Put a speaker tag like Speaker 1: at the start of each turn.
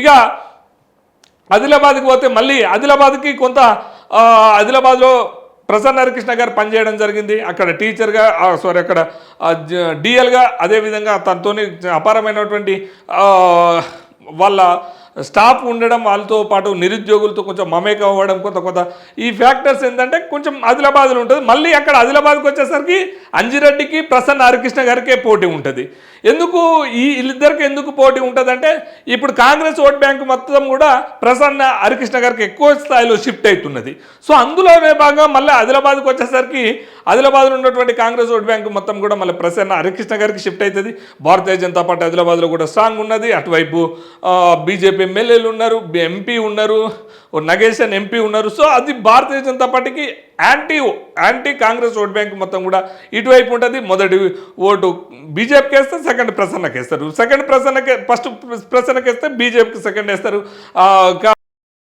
Speaker 1: ఇక ఆదిలాబాద్కి పోతే మళ్ళీ ఆదిలాబాద్కి కొంత ఆదిలాబాద్లో ప్రసన్న హరికృష్ణ గారు పనిచేయడం జరిగింది. అక్కడ టీచర్గా సారీ అక్కడ డిఎల్గా అదేవిధంగా తనతోని అపారమైనటువంటి వాళ్ళ స్టాఫ్ ఉండడం వాళ్ళతో పాటు నిరుద్యోగులతో కొంచెం మమేకం అవ్వడం కొంత కొంత ఈ ఫ్యాక్టర్స్ ఏంటంటే కొంచెం ఆదిలాబాద్లో ఉంటుంది. మళ్ళీ అక్కడ ఆదిలాబాద్కి వచ్చేసరికి అంజిరెడ్డికి ప్రసన్న హరికృష్ణ గారికే పోటీ ఉంటుంది. ఎందుకు ఈ వీళ్ళిద్దరికి ఎందుకు పోటీ ఉంటుందంటే ఇప్పుడు కాంగ్రెస్ ఓట్ బ్యాంక్ మొత్తం కూడా ప్రసన్న హరికృష్ణ గారికి ఎక్కువ స్థాయిలో షిఫ్ట్ అవుతున్నది. సో అందులోనే భాగంగా మళ్ళీ ఆదిలాబాద్కి వచ్చేసరికి ఆదిలాబాద్లో ఉన్నటువంటి కాంగ్రెస్ ఓట్ బ్యాంక్ మొత్తం కూడా మళ్ళీ ప్రసన్న హరికృష్ణ గారికి షిఫ్ట్ అవుతుంది. భారతీయ జనతా పార్టీ ఆదిలాబాద్లో కూడా స్ట్రాంగ్ ఉన్నది. అటువైపు బీజేపీ ఎమ్మెల్యేలు ఉన్నారు ఎంపీ ఉన్నారు ఓ ఎంపీ ఉన్నారు. సో అది భారతీయ జనతా పార్టీకి anti anti Congress vote bank మొత్తం కూడా ఇటువైపు ఉంటుంది మొదటి ఓటు బీజేపీకి వేస్తే సెకండ్ ప్రసన్నకి వేస్తారు. సెకండ్ ప్రసన్నకి ఫస్ట్ ప్రసన్నకి వేస్తే బీజేపీకి సెకండ్ వేస్తారు.